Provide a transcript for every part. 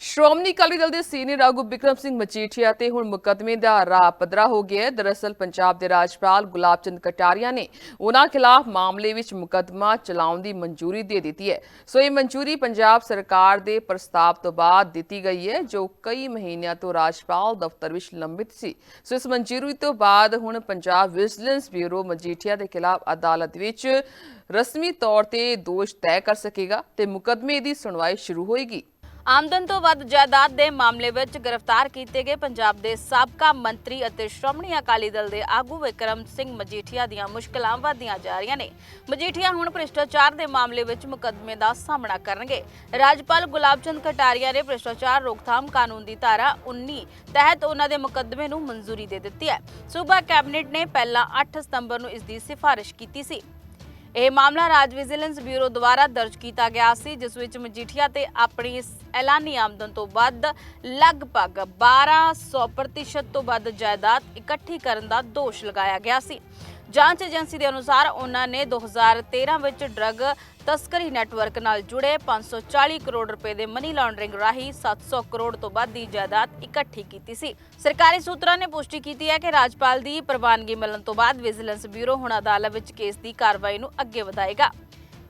ਸ਼੍ਰੋਮਣੀ ਅਕਾਲੀ ਦਲ ਦੇ ਸੀਨੀਅਰ ਆਗੂ ਬਿਕਰਮ ਸਿੰਘ ਮਜੀਠੀਆ ਤੇ ਹੁਣ ਮੁਕੱਦਮੇ ਦਾ ਰਾਹ ਪੱਧਰਾ ਹੋ ਗਿਆ ਹੈ। ਦਰਅਸਲ ਪੰਜਾਬ ਦੇ ਰਾਜਪਾਲ ਗੁਲਾਬ ਚੰਦ ਕਟਾਰੀਆ ਨੇ ਉਹਨਾਂ ਖਿਲਾਫ ਮਾਮਲੇ ਵਿੱਚ ਮੁਕੱਦਮਾ ਚਲਾਉਣ ਦੀ ਮਨਜ਼ੂਰੀ ਦੇ ਦਿੱਤੀ ਹੈ। ਸੋ ਇਹ ਮਨਜ਼ੂਰੀ ਪੰਜਾਬ ਸਰਕਾਰ ਦੇ ਪ੍ਰਸਤਾਵ ਤੋਂ ਬਾਅਦ ਦਿੱਤੀ ਗਈ ਹੈ, ਜੋ ਕਈ ਮਹੀਨਿਆਂ ਤੋਂ ਰਾਜਪਾਲ ਦਫ਼ਤਰ ਵਿੱਚ ਲੰਬਿਤ ਸੀ। ਸੋ ਇਸ ਮਨਜ਼ੂਰੀ ਤੋਂ ਬਾਅਦ ਹੁਣ ਪੰਜਾਬ ਵਿਜੀਲੈਂਸ ਬਿਊਰੋ ਮਜੀਠੀਆ ਦੇ ਖਿਲਾਫ ਅਦਾਲਤ ਵਿੱਚ ਰਸਮੀ ਤੌਰ ਤੇ ਦੋਸ਼ ਤੈਅ ਕਰ ਸਕੇਗਾ ਤੇ ਮੁਕੱਦਮੇ ਦੀ ਸੁਣਵਾਈ ਸ਼ੁਰੂ ਹੋਏਗੀ। ਆਮਦਨ ਤੋਂ ਵੱਧ ਜਾਇਦਾਦ ਦੇ ਮਾਮਲੇ ਵਿੱਚ ਗ੍ਰਿਫਤਾਰ ਕੀਤੇ ਗਏ ਪੰਜਾਬ ਦੇ ਸਾਬਕਾ ਮੰਤਰੀ ਅਤੇ ਸ਼੍ਰੋਮਣੀ ਅਕਾਲੀ ਦਲ ਦੇ ਆਗੂ ਵਿਕਰਮ ਸਿੰਘ ਮਜੀਠੀਆ ਦੀਆਂ ਮੁਸ਼ਕਲਾਂ ਵਧਦੀਆਂ ਜਾ ਰਹੀਆਂ ਨੇ। ਮਜੀਠੀਆ ਹੁਣ ਭ੍ਰਿਸ਼ਟਾਚਾਰ ਦੇ ਮਾਮਲੇ ਵਿੱਚ ਮੁਕੱਦਮੇ ਦਾ ਸਾਹਮਣਾ ਕਰਨਗੇ। ਰਾਜਪਾਲ ਗੁਲਾਬ ਚੰਦ ਕਟਾਰੀਆ ਨੇ ਭ੍ਰਿਸ਼ਟਾਚਾਰ ਰੋਕਥਾਮ ਕਾਨੂੰਨ ਦੀ ਧਾਰਾ 19 ਤਹਿਤ ਉਹਨਾਂ ਦੇ ਮੁਕੱਦਮੇ ਨੂੰ ਮਨਜ਼ੂਰੀ ਦੇ ਦਿੱਤੀ ਹੈ। ਸੂਬਾ ਕੈਬਨਿਟ ਨੇ ਪਹਿਲਾਂ 8 ਸਤੰਬਰ ਨੂੰ ਇਸ ਦੀ ਸਿਫਾਰਿਸ਼ ਕੀਤੀ ਸੀ। ਇਹ ਮਾਮਲਾ ਰਾਜ ਵਿਜੀਲੈਂਸ ਬਿਊਰੋ ਦੁਆਰਾ ਦਰਜ ਕੀਤਾ ਗਿਆ ਸੀ, ਜਿਸ ਵਿੱਚ ਮਜੀਠੀਆ ਤੇ ਆਪਣੀ ਐਲਾਨੀ ਆਮਦਨ ਤੋਂ ਵੱਧ ਲਗਭਗ 1200% ਤੋਂ ਵੱਧ ਜਾਇਦਾਦ ਇਕੱਠੀ ਕਰਨ ਦਾ ਦੋਸ਼ ਲਗਾਇਆ ਗਿਆ ਸੀ। ਜਾਂਚ ਏਜੰਸੀ ਦੇ ਅਨੁਸਾਰ ਉਹਨਾਂ ਨੇ 2013 ਵਿੱਚ ਡਰੱਗ ਤਸਕਰੀ ਨੈਟਵਰਕ ਨਾਲ ਜੁੜੇ 540 ਕਰੋੜ ਰੁਪਏ ਦੇ ਮਨੀ ਲਾਂਡਰਿੰਗ ਰਾਹੀਂ 700 ਕਰੋੜ ਤੋਂ ਵੱਧ ਦੀ ਜਾਇਦਾਦ ਇਕੱਠੀ ਕੀਤੀ ਸੀ। ਸਰਕਾਰੀ ਸੂਤਰਾਂ ਨੇ ਪੁਸ਼ਟੀ ਕੀਤੀ ਹੈ ਕਿ ਰਾਜਪਾਲ ਦੀ ਪ੍ਰਵਾਨਗੀ ਮਿਲਣ ਤੋਂ ਬਾਅਦ ਵਿਜੀਲੈਂਸ ਬਿਊਰੋ ਹੁਣ ਅਦਾਲਤ ਵਿੱਚ ਕੇਸ ਦੀ ਕਾਰਵਾਈ ਨੂੰ ਅੱਗੇ ਵਧਾਏਗਾ।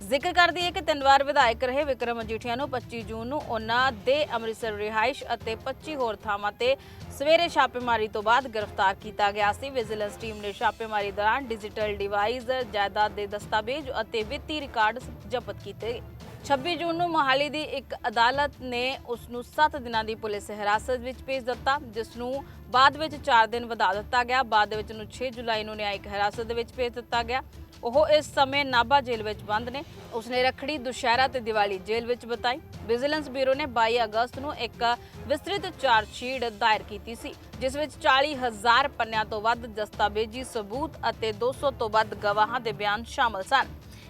ਜ਼ਿਕਰ ਕਰਦੀ ਹੈ ਕਿ ਤਿੰਨ ਵਾਰ ਵਿਧਾਇਕ ਰਹੇ ਵਿਕਰਮ ਮਜੀਠੀਆ ਨੂੰ 25 ਜੂਨ ਨੂੰ ਉਹਨਾਂ ਦੇ ਅੰਮ੍ਰਿਤਸਰ ਰਿਹਾਇਸ਼ ਅਤੇ 25 ਹੋਰ ਥਾਵਾਂ ਤੇ ਸਵੇਰੇ ਛਾਪੇਮਾਰੀ ਤੋਂ ਬਾਅਦ ਗ੍ਰਿਫਤਾਰ ਕੀਤਾ ਗਿਆ ਸੀ। ਵਿਜੀਲੈਂਸ ਟੀਮ ਨੇ ਛਾਪੇਮਾਰੀ ਦੌਰਾਨ ਡਿਜੀਟਲ ਡਿਵਾਈਸ, ਜਾਇਦਾਦ ਦੇ ਦਸਤਾਵੇਜ਼ ਅਤੇ ਵਿੱਤੀ ਰਿਕਾਰਡ ਜ਼ਬਤ ਕੀਤੇ। 26 ਜੂਨ ਨੂੰ ਮੋਹਾਲੀ ਦੀ ਇੱਕ ਅਦਾਲਤ ਨੇ ਉਸ ਨੂੰ 7 ਦਿਨਾਂ ਦੀ ਪੁਲਿਸ ਹਿਰਾਸਤ ਵਿੱਚ ਭੇਜ ਦਿੱਤਾ, ਜਿਸ ਨੂੰ ਬਾਅਦ ਵਿੱਚ 4 ਦਿਨ ਵਧਾ ਦਿੱਤਾ ਗਿਆ। ਬਾਅਦ ਵਿੱਚ ਨੂੰ 6 ਜੁਲਾਈ ਨੂੰ ਨਿਆਇਕ ਹਿਰਾਸਤ ਦੇ ਵਿੱਚ ਭੇਜ ਦਿੱਤਾ ਗਿਆ। ਉਹ ਇਸ ਸਮੇਂ ਨਾਭਾ ਜੇਲ੍ਹ ਵਿੱਚ ਬੰਦ ਨੇ। ਉਸਨੇ ਰੱਖੜੀ, ਦੁਸ਼ਹਿਰਾ ਤੇ ਦੀਵਾਲੀ ਜੇਲ੍ਹ ਵਿੱਚ ਬਿਤਾਈ। ਵਿਜੀਲੈਂਸ ਬਿਊਰੋ ਨੇ 22 ਅਗਸਤ ਨੂੰ ਇੱਕ ਵਿਸਤ੍ਰਿਤ ਚਾਰਜ ਸ਼ੀਟ ਦਾਇਰ ਕੀਤੀ ਸੀ, ਜਿਸ ਵਿੱਚ 40000 ਪੰਨਿਆਂ ਤੋਂ ਵੱਧ ਦਸਤਾਵੇਜ਼ੀ ਸਬੂਤ ਅਤੇ 200 ਤੋਂ ਵੱਧ ਗਵਾਹਾਂ ਦੇ ਬਿਆਨ ਸ਼ਾਮਲ ਸਨ।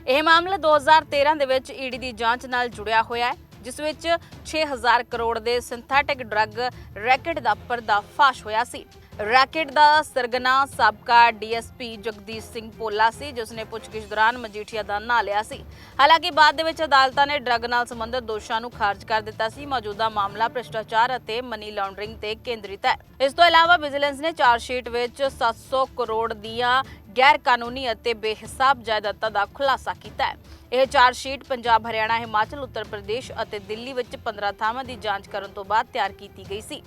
ਇਹ ਮਾਮਲਾ 2013 ਦੇ ਵਿੱਚ ਈਡੀ ਦੀ ਜਾਂਚ ਨਾਲ ਜੁੜਿਆ ਹੋਇਆ ਹੈ, ਜਿਸ ਵਿੱਚ 6000 ਕਰੋੜ ਦੇ ਸਿੰਥੈਟਿਕ ਡਰੱਗ ਰੈਕਟ ਦਾ ਪਰਦਾਫਾਸ਼ ਹੋਇਆ ਸੀ। ਰੈਕੇਟ ਦਾ ਸਰਗਨਾ ਸਾਬਕਾ ਡੀਐਸਪੀ ਜਗਦੀਸ਼ ਸਿੰਘ ਪੋਲਾ ਸੀ, ਜਿਸ ਨੇ ਪੁੱਛਗਿੱਛ ਦੌਰਾਨ ਮਜੀਠੀਆ ਦਾ ਨਾਂ ਲਿਆ ਸੀ। ਹਾਲਾਂਕਿ ਬਾਅਦ ਦੇ ਵਿੱਚ ਅਦਾਲਤਾਂ ਨੇ ਡਰੱਗ ਨਾਲ ਸੰਬੰਧਿਤ ਦੋਸ਼ਾਂ ਨੂੰ ਖਾਰਜ ਕਰ ਦਿੱਤਾ ਸੀ। ਮੌਜੂਦਾ ਮਾਮਲਾ ਭ੍ਰਿਸ਼ਟਾਚਾਰ ਅਤੇ ਮਨੀ ਲਾਂਡਰਿੰਗ ਤੇ ਕੇਂਦਰਿਤ ਹੈ। ਇਸ ਤੋਂ ਇਲਾਵਾ ਵਿਜੀਲੈਂਸ ਨੇ ਚਾਰਜ ਸ਼ੀਟ ਵਿੱਚ 700 ਕਰੋੜ ਦੀਆਂ ਗੈਰ ਕਾਨੂੰਨੀ ਅਤੇ ਬੇਹਿਸਾਬ ਜਾਇਦਾਦਾਂ ਦਾ ਖੁਲਾਸਾ ਕੀਤਾ ਹੈ। ਇਹ ਚਾਰਜ ਸ਼ੀਟ ਪੰਜਾਬ, ਹਰਿਆਣਾ, ਹਿਮਾਚਲ, ਉੱਤਰ ਪ੍ਰਦੇਸ਼ ਅਤੇ ਦਿੱਲੀ ਵਿੱਚ 15 ਥਾਵਾਂ ਦੀ ਜਾਂਚ ਕਰਨ ਤੋਂ ਬਾਅਦ ਤਿਆਰ ਕੀਤੀ ਗਈ ਸੀ।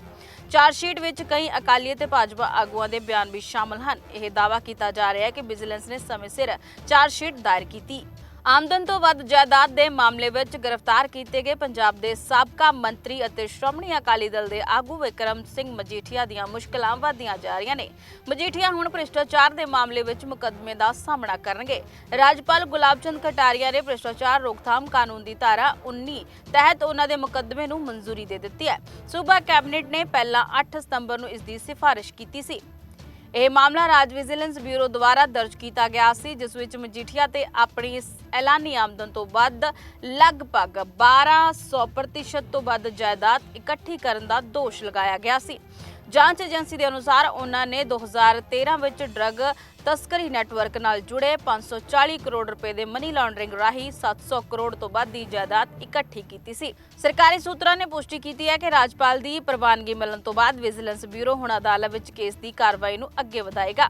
ਚਾਰਜ ਸ਼ੀਟ ਵਿੱਚ ਕਈ ਅਕਾਲੀ ਅਤੇ ਭਾਜਪਾ ਆਗੂਆਂ ਦੇ ਬਿਆਨ ਵੀ ਸ਼ਾਮਲ ਹਨ। ਇਹ ਦਾਅਵਾ ਕੀਤਾ ਜਾ ਰਿਹਾ ਹੈ ਕਿ ਵਿਜੀਲੈਂਸ ਨੇ ਸਮੇਂ ਸਿਰ ਚਾਰਜ ਸ਼ੀਟ ਦਾਇਰ ਕੀਤੀ। ਆਮਦਨ ਤੋਂ ਵੱਧ ਜਾਇਦਾਦ ਦੇ ਮਾਮਲੇ ਵਿੱਚ ਗ੍ਰਿਫਤਾਰ ਕੀਤੇ ਗਏ ਪੰਜਾਬ ਦੇ ਸਾਬਕਾ ਮੰਤਰੀ ਅਤੇ ਸ਼੍ਰੋਮਣੀ ਅਕਾਲੀ ਦਲ ਦੇ ਆਗੂ ਵਿਕਰਮ ਸਿੰਘ ਮਜੀਠੀਆ ਦੀਆਂ ਮੁਸ਼ਕਲਾਂ ਵਧਦੀਆਂ ਜਾ ਰਹੀਆਂ ਨੇ। ਮਜੀਠੀਆ ਹੁਣ ਭ੍ਰਿਸ਼ਟਾਚਾਰ ਦੇ ਮਾਮਲੇ ਵਿੱਚ ਮੁਕੱਦਮੇ ਦਾ ਸਾਹਮਣਾ ਕਰਨਗੇ। ਰਾਜਪਾਲ ਗੁਲਾਬ ਚੰਦ ਕਟਾਰੀਆ ਨੇ ਭ੍ਰਿਸ਼ਟਾਚਾਰ ਰੋਕਥਾਮ ਕਾਨੂੰਨ ਦੀ ਧਾਰਾ 19 ਤਹਿਤ ਉਹਨਾਂ ਦੇ ਮੁਕੱਦਮੇ ਨੂੰ ਮਨਜ਼ੂਰੀ ਦੇ ਦਿੱਤੀ ਹੈ। ਸੂਬਾ ਕੈਬਨਿਟ ਨੇ ਪਹਿਲਾਂ 8 ਸਤੰਬਰ ਨੂੰ ਇਸ ਦੀ ਸਿਫਾਰਿਸ਼ ਕੀਤੀ ਸੀ। ਇਹ ਮਾਮਲਾ ਰਾਜ ਵਿਜੀਲੈਂਸ ਬਿਊਰੋ ਦੁਆਰਾ ਦਰਜ ਕੀਤਾ ਗਿਆ ਸੀ, ਜਿਸ ਵਿੱਚ ਮਜੀਠੀਆ ਤੇ ਆਪਣੀ ਇਸ ਐਲਾਨੀ ਆਮਦਨ ਤੋਂ ਵੱਧ ਲਗਭਗ 1200% ਤੋਂ ਵੱਧ ਜਾਇਦਾਦ ਇਕੱਠੀ ਕਰਨ ਦਾ ਦੋਸ਼ ਲਗਾਇਆ ਗਿਆ ਸੀ। ਜਾਂਚ ਏਜੰਸੀ ਦੇ ਅਨੁਸਾਰ ਉਹਨਾਂ ਨੇ 2013 ਵਿੱਚ ਡਰੱਗ ਤਸਕਰੀ ਨੈਟਵਰਕ ਨਾਲ ਜੁੜੇ 540 ਕਰੋੜ ਰੁਪਏ ਦੇ ਮਨੀ ਲਾਂਡਰਿੰਗ ਰਾਹੀਂ 700 ਕਰੋੜ ਤੋਂ ਵੱਧ ਦੀ ਜਾਇਦਾਦ ਇਕੱਠੀ ਕੀਤੀ ਸੀ। ਸਰਕਾਰੀ ਸੂਤਰਾਂ ਨੇ ਪੁਸ਼ਟੀ ਕੀਤੀ ਹੈ ਕਿ ਰਾਜਪਾਲ ਦੀ ਪ੍ਰਵਾਨਗੀ ਮਿਲਣ ਤੋਂ ਬਾਅਦ ਵਿਜੀਲੈਂਸ ਬਿਊਰੋ ਹੁਣ ਅਦਾਲਤ ਵਿੱਚ ਕੇਸ ਦੀ ਕਾਰਵਾਈ ਨੂੰ ਅੱਗੇ ਵਧਾਏਗਾ।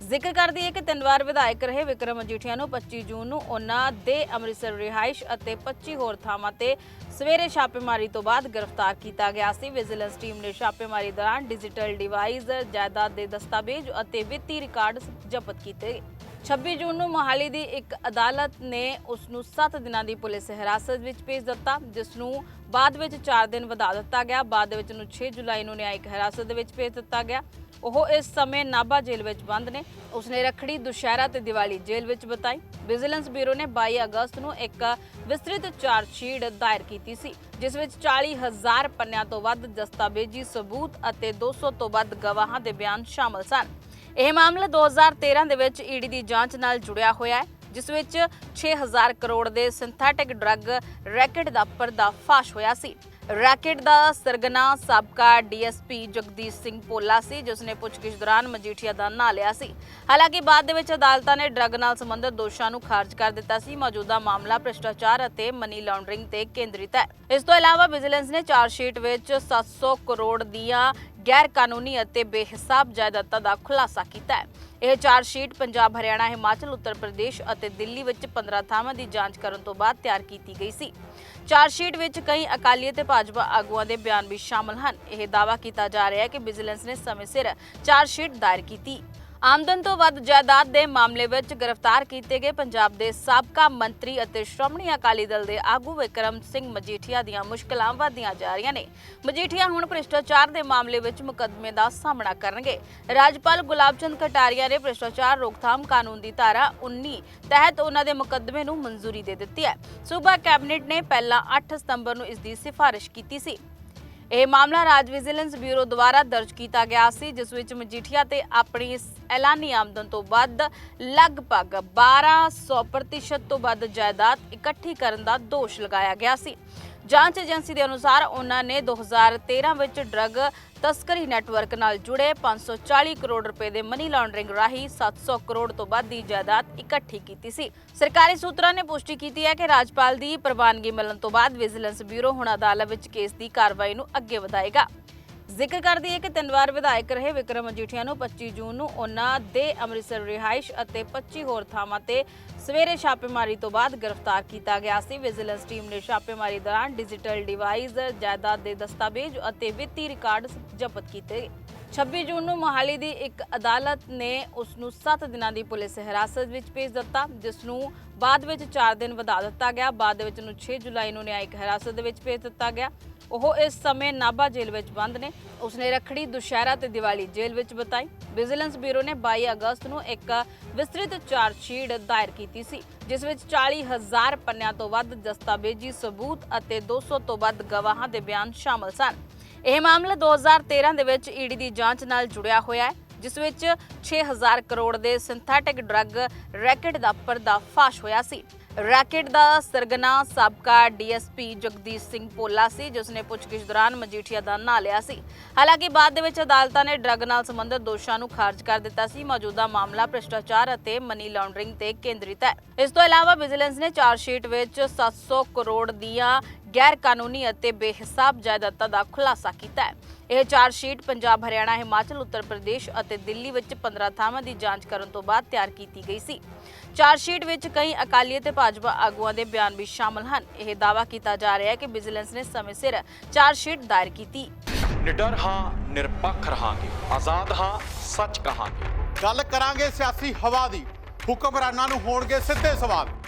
ਜ਼ਿਕਰ ਕਰਦੀ ਹੈ ਕਿ ਤਿੰਨ ਵਾਰ ਵਿਧਾਇਕ ਰਹੇ ਵਿਕਰਮ ਅਜੀਠੀਆ ਨੂੰ 25 ਜੂਨ ਨੂੰ ਉਹਨਾਂ ਦੇ ਅੰਮ੍ਰਿਤਸਰ ਰਿਹਾਇਸ਼ ਅਤੇ 25 ਹੋਰ ਥਾਵਾਂ ਤੇ ਸਵੇਰੇ ਛਾਪੇਮਾਰੀ ਤੋਂ ਬਾਅਦ ਗ੍ਰਿਫਤਾਰ ਕੀਤਾ ਗਿਆ ਸੀ। ਵਿਜੀਲੈਂਸ ਟੀਮ ਨੇ ਛਾਪੇਮਾਰੀ ਦੌਰਾਨ ਡਿਜੀਟਲ ਡਿਵਾਈਸ ਜਾਇਦਾਦ ਦੇ ਦਸਤਾਵੇਜ਼ ਅਤੇ ਵਿੱਤੀ ਰਿਕਾਰਡ ਜ਼ਬਤ ਕੀਤੇ। 26 ਜੂਨ ਨੂੰ ਮੋਹਾਲੀ ਦੀ ਇੱਕ ਅਦਾਲਤ ਨੇ ਉਸ ਨੂੰ 7 ਦਿਨਾਂ ਦੀ ਪੁਲਿਸ ਹਿਰਾਸਤ ਵਿੱਚ ਭੇਜ ਦਿੱਤਾ ਜਿਸ ਨੂੰ ਬਾਅਦ ਵਿੱਚ 4 ਦਿਨ ਵਧਾ ਦਿੱਤਾ ਗਿਆ। ਬਾਅਦ ਵਿੱਚ ਨੂੰ 6 ਜੁਲਾਈ ਨੂੰ ਨਿਆਇਕ ਹਿਰਾਸਤ ਦੇ ਵਿੱਚ ਭੇਜ ਦਿੱਤਾ ਗਿਆ। ਉਹ ਇਸ ਸਮੇਂ ਨਾਭਾ ਜੇਲ੍ਹ ਵਿੱਚ ਬੰਦ ਨੇ। ਉਸਨੇ ਰੱਖੜੀ, ਦੁਸ਼ਹਿਰਾ ਤੇ ਦੀਵਾਲੀ ਜੇਲ੍ਹ ਵਿੱਚ ਬਿਤਾਈ। ਵਿਜੀਲੈਂਸ ਬਿਊਰੋ ਨੇ 22 ਅਗਸਤ ਨੂੰ ਇੱਕ ਵਿਸਤ੍ਰਿਤ ਚਾਰਜ ਸ਼ੀਟ ਦਾਇਰ ਕੀਤੀ ਸੀ, ਜਿਸ ਵਿੱਚ 40000 ਪੰਨਿਆਂ ਤੋਂ ਵੱਧ ਦਸਤਾਵੇਜ਼ੀ ਸਬੂਤ ਅਤੇ 200 ਤੋਂ ਵੱਧ ਗਵਾਹਾਂ ਦੇ ਬਿਆਨ ਸ਼ਾਮਲ ਸਨ। ਇਹ ਮਾਮਲਾ 2013 ਦੇ ਵਿੱਚ ਈਡੀ ਦੀ ਜਾਂਚ ਨਾਲ ਜੁੜਿਆ ਹੋਇਆ ਹੈ, ਜਿਸ ਵਿੱਚ 6000 ਕਰੋੜ ਦੇ ਸਿੰਥੈਟਿਕ ਡਰੱਗ ਰੈਕੇਟ ਦਾ ਪਰਦਾਫਾਸ਼ ਹੋਇਆ ਸੀ। ਰੈਕੇਟ ਦਾ ਸਰਗਨਾ ਸਾਬਕਾ ਡੀਐਸਪੀ ਜਗਦੀਸ਼ ਸਿੰਘ ਪੋਲਾ ਸੀ, ਜਿਸ ਨੇ ਪੁੱਛਗਿੱਛ ਦੌਰਾਨ ਮਜੀਠੀਆ ਦਾ ਨਾਂ ਲਿਆ ਸੀ। ਹਾਲਾਂਕਿ ਬਾਅਦ ਦੇ ਵਿੱਚ ਅਦਾਲਤਾਂ ਨੇ ਡਰੱਗ ਨਾਲ ਸੰਬੰਧਿਤ ਦੋਸ਼ਾਂ ਨੂੰ ਖਾਰਜ ਕਰ ਦਿੱਤਾ ਸੀ। ਮੌਜੂਦਾ ਮਾਮਲਾ ਭ੍ਰਿਸ਼ਟਾਚਾਰ ਅਤੇ ਮਨੀ ਲਾਂਡਰਿੰਗ ਤੇ ਕੇਂਦਰਿਤ ਹੈ। ਇਸ ਤੋਂ ਇਲਾਵਾ ਵਿਜੀਲੈਂਸ ਨੇ ਚਾਰਜ ਸ਼ੀਟ ਵਿੱਚ 700 ਕਰੋੜ ਦੀਆਂ ਗੈਰ ਕਾਨੂੰਨੀ ਅਤੇ ਬੇਹਿਸਾਬ ਜਾਇਦਾਦਾਂ ਦਾ ਖੁਲਾਸਾ ਕੀਤਾ ਹੈ। ਇਹ ਚਾਰਜ ਸ਼ੀਟ ਪੰਜਾਬ, ਹਰਿਆਣਾ, ਹਿਮਾਚਲ, ਉੱਤਰ ਪ੍ਰਦੇਸ਼ ਅਤੇ ਦਿੱਲੀ ਵਿੱਚ 15 ਥਾਵਾਂ ਦੀ ਜਾਂਚ ਕਰਨ ਤੋਂ ਬਾਅਦ ਤਿਆਰ ਕੀਤੀ ਗਈ ਸੀ। ਚਾਰਜ ਸ਼ੀਟ ਵਿੱਚ ਕਈ ਅਕਾਲੀ ਅਤੇ ਭਾਜਪਾ ਆਗੂਆਂ ਦੇ ਬਿਆਨ ਵੀ ਸ਼ਾਮਲ ਹਨ। ਇਹ ਦਾਅਵਾ ਕੀਤਾ ਜਾ ਰਿਹਾ ਹੈ ਕਿ ਵਿਜੀਲੈਂਸ ਨੇ ਸਮੇਂ ਸਿਰ ਚਾਰਜ ਸ਼ੀਟ ਦਾਇਰ ਕੀਤੀ। ਆਮਦਨ ਤੋਂ ਵੱਧ ਜਾਇਦਾਦ ਦੇ ਮਾਮਲੇ ਵਿੱਚ ਗ੍ਰਿਫਤਾਰ ਕੀਤੇ ਗਏ ਪੰਜਾਬ ਦੇ ਸਾਬਕਾ ਮੰਤਰੀ ਅਤੇ ਸ਼੍ਰੋਮਣੀ ਅਕਾਲੀ ਦਲ ਦੇ ਆਗੂ ਵਿਕਰਮ ਸਿੰਘ ਮਜੀਠੀਆ ਦੀਆਂ ਮੁਸ਼ਕਲਾਂ ਵਧਦੀਆਂ ਜਾ ਰਹੀਆਂ ਨੇ। ਮਜੀਠੀਆ ਹੁਣ ਭ੍ਰਿਸ਼ਟਾਚਾਰ ਦੇ ਮਾਮਲੇ ਵਿੱਚ ਮੁਕੱਦਮੇ ਦਾ ਸਾਹਮਣਾ ਕਰਨਗੇ। ਰਾਜਪਾਲ ਗੁਲਾਬ ਚੰਦ ਕਟਾਰੀਆ ਨੇ ਭ੍ਰਿਸ਼ਟਾਚਾਰ ਰੋਕਥਾਮ ਕਾਨੂੰਨ ਦੀ ਧਾਰਾ 19 ਤਹਿਤ ਉਹਨਾਂ ਦੇ ਮੁਕੱਦਮੇ ਨੂੰ ਮਨਜ਼ੂਰੀ ਦੇ ਦਿੱਤੀ ਹੈ। ਸੂਬਾ ਕੈਬਨਿਟ ਨੇ ਪਹਿਲਾਂ 8 ਸਤੰਬਰ ਨੂੰ ਇਸ ਦੀ ਸਿਫਾਰਿਸ਼ ਕੀਤੀ ਸੀ। ਇਹ ਮਾਮਲਾ ਰਾਜ ਵਿਜੀਲੈਂਸ ਬਿਊਰੋ ਦੁਆਰਾ ਦਰਜ ਕੀਤਾ ਗਿਆ ਸੀ, ਜਿਸ ਵਿੱਚ ਮਜੀਠੀਆ ਤੇ ਆਪਣੀ ਐਲਾਨੀ ਆਮਦਨ ਤੋਂ ਵੱਧ ਲਗਭਗ 1200% ਤੋਂ ਵੱਧ ਜਾਇਦਾਦ ਇਕੱਠੀ ਕਰਨ ਦਾ ਦੋਸ਼ ਲਗਾਇਆ ਗਿਆ ਸੀ। ਜਾਂਚ ਏਜੰਸੀ ਦੇ ਅਨੁਸਾਰ ਉਹਨਾਂ ਨੇ 2013 ਵਿੱਚ ਡਰੱਗ ਤਸਕਰੀ ਨੈਟਵਰਕ ਨਾਲ ਜੁੜੇ 540 ਕਰੋੜ ਰੁਪਏ ਦੇ ਮਨੀ ਲਾਂਡਰਿੰਗ ਰਾਹੀਂ 700 ਕਰੋੜ ਤੋਂ ਵੱਧ ਦੀ ਜਾਇਦਾਦ ਇਕੱਠੀ ਕੀਤੀ ਸੀ। ਸਰਕਾਰੀ ਸੂਤਰਾਂ ਨੇ ਪੁਸ਼ਟੀ ਕੀਤੀ ਹੈ ਕਿ ਰਾਜਪਾਲ ਦੀ ਪ੍ਰਵਾਨਗੀ ਮਿਲਣ ਤੋਂ ਬਾਅਦ ਵਿਜੀਲੈਂਸ ਬਿਊਰੋ ਹੁਣ ਅਦਾਲਤ ਵਿੱਚ ਕੇਸ ਦੀ ਕਾਰਵਾਈ ਨੂੰ ਅੱਗੇ ਵਧਾਏਗਾ। ਜ਼ਿਕਰ ਕਰਦੀ ਹੈ ਕਿ ਤਿੰਨ ਵਾਰ ਵਿਧਾਇਕ ਰਹੇ ਵਿਕਰਮ ਮਜੀਠੀਆ ਨੂੰ 25 ਜੂਨ ਨੂੰ ਉਹਨਾਂ ਦੇ ਅੰਮ੍ਰਿਤਸਰ ਰਿਹਾਇਸ਼ ਅਤੇ 25 ਹੋਰ ਥਾਵਾਂ ਤੇ ਸਵੇਰੇ ਛਾਪੇਮਾਰੀ ਤੋਂ ਬਾਅਦ ਗ੍ਰਿਫਤਾਰ ਕੀਤਾ ਗਿਆ ਸੀ। ਵਿਜੀਲੈਂਸ ਟੀਮ ਨੇ ਛਾਪੇਮਾਰੀ ਦੌਰਾਨ ਡਿਜੀਟਲ ਡਿਵਾਈਸ ਜਾਇਦਾਦ ਦੇ ਦਸਤਾਵੇਜ਼ ਅਤੇ ਵਿੱਤੀ ਰਿਕਾਰਡ ਜ਼ਬਤ ਕੀਤੇ। 26 ਜੂਨ ਨੂੰ ਮੋਹਾਲੀ ਦੀ ਇੱਕ ਅਦਾਲਤ ਨੇ ਉਸ ਨੂੰ 7 ਦਿਨਾਂ ਦੀ ਪੁਲਿਸ ਹਿਰਾਸਤ ਵਿੱਚ ਭੇਜ ਦਿੱਤਾ, ਜਿਸ ਨੂੰ ਬਾਅਦ ਵਿੱਚ 4 ਦਿਨ ਵਧਾ ਦਿੱਤਾ ਗਿਆ। ਬਾਅਦ ਵਿੱਚ ਨੂੰ 6 ਜੁਲਾਈ ਨੂੰ ਨਿਆਇਕ ਹਿਰਾਸਤ ਦੇ ਵਿੱਚ ਭੇਜ ਦਿੱਤਾ ਗਿਆ। ਉਹ ਇਸ ਸਮੇਂ ਨਾਭਾ ਜੇਲ੍ਹ ਵਿੱਚ ਬੰਦ ਨੇ। ਉਸਨੇ ਰੱਖੜੀ, ਦੁਸ਼ਹਿਰਾ ਤੇ ਦੀਵਾਲੀ ਜੇਲ੍ਹ ਵਿੱਚ ਬਿਤਾਈ। ਵਿਜੀਲੈਂਸ ਬਿਊਰੋ ਨੇ 22 ਅਗਸਤ ਨੂੰ ਇੱਕ ਵਿਸਤ੍ਰਿਤ ਚਾਰਜ ਸ਼ੀਟ ਦਾਇਰ ਕੀਤੀ ਸੀ, ਜਿਸ ਵਿੱਚ 40000 ਪੰਨਿਆਂ ਤੋਂ ਵੱਧ ਦਸਤਾਵੇਜ਼ੀ ਸਬੂਤ ਅਤੇ 200 ਤੋਂ ਵੱਧ ਗਵਾਹਾਂ ਦੇ ਬਿਆਨ ਸ਼ਾਮਲ ਸਨ। ਇਹ ਮਾਮਲਾ 2013 ਦੇ ਵਿੱਚ ਈਡੀ ਦੀ ਜਾਂਚ ਨਾਲ ਜੁੜਿਆ ਹੋਇਆ ਹੈ, ਜਿਸ ਵਿੱਚ 6000 ਕਰੋੜ ਦੇ ਸਿੰਥੈਟਿਕ ਡਰੱਗ ਰੈਕੇਟ ਦਾ ਪਰਦਾਫਾਸ਼ ਹੋਇਆ ਸੀ। ਰੈਕੇਟ ਦਾ ਸਰਗਨਾ ਸਾਬਕਾ ਡੀਐਸਪੀ ਜਗਦੀਸ਼ ਸਿੰਘ ਪੋਲਾ ਸੀ, ਜਿਸ ਨੇ ਪੁੱਛਗਿੱਛ ਦੌਰਾਨ ਮਜੀਠੀਆ ਦਾ ਨਾਂ ਲਿਆ ਸੀ। ਹਾਲਾਂਕਿ ਬਾਅਦ ਦੇ ਵਿੱਚ ਅਦਾਲਤਾਂ ਨੇ ਡਰੱਗ ਨਾਲ ਸੰਬੰਧਿਤ ਦੋਸ਼ਾਂ ਨੂੰ ਖਾਰਜ ਕਰ ਦਿੱਤਾ ਸੀ। ਮੌਜੂਦਾ ਮਾਮਲਾ ਭ੍ਰਿਸ਼ਟਾਚਾਰ ਅਤੇ ਮਨੀ ਲਾਂਡਰਿੰਗ ਤੇ ਕੇਂਦਰਿਤ ਹੈ। ਇਸ ਤੋਂ ਇਲਾਵਾ ਵਿਜੀਲੈਂਸ ਨੇ ਚਾਰਜ ਸ਼ੀਟ ਵਿੱਚ 700 ਕਰੋੜ ਦੀਆਂ ਗੈਰ ਕਾਨੂੰਨੀ ਅਤੇ ਬੇਹਿਸਾਬ ਜਾਇਦਾਦਾਂ ਦਾ ਖੁਲਾਸਾ ਕੀਤਾ ਹੈ। ਇਹ ਚਾਰਜ ਸ਼ੀਟ ਪੰਜਾਬ ਹਰਿਆਣਾ ਹਿਮਾਚਲ ਉੱਤਰ ਪ੍ਰਦੇਸ਼ ਅਤੇ ਦਿੱਲੀ ਵਿੱਚ 15 ਥਾਵਾਂ ਦੀ ਜਾਂਚ ਕਰਨ ਤੋਂ ਬਾਅਦ ਤਿਆਰ ਕੀਤੀ ਗਈ ਸੀ। ਚਾਰਜ ਸ਼ੀਟ ਵਿੱਚ ਕਈ ਅਕਾਲੀ ਅਤੇ ਭਾਜਪਾ ਆਗੂਆਂ ਦੇ ਬਿਆਨ ਵੀ ਸ਼ਾਮਲ ਹਨ। ਇਹ ਦਾਅਵਾ ਕੀਤਾ ਜਾ ਰਿਹਾ ਹੈ ਕਿ ਵਿਜੀਲੈਂਸ ਨੇ ਸਮੇਂ ਸਿਰ ਚਾਰਜ ਸ਼ੀਟ ਦਾਇਰ ਕੀਤੀ। ਨਿਡਰ ਹਾਂ ਨਿਰਪੱਖ ਰਹਾਂਗੇ। ਆਜ਼ਾਦ ਹਾਂ ਸੱਚ ਕਹਾਂਗੇ। ਗੱਲ ਕਰਾਂਗੇ ਸਿਆਸੀ ਹਵਾ ਦੀ। ਹੁਕਮਰਾਨਾਂ ਨੂੰ ਹੋਣਗੇ ਸਿੱਧੇ ਸਵਾਲ।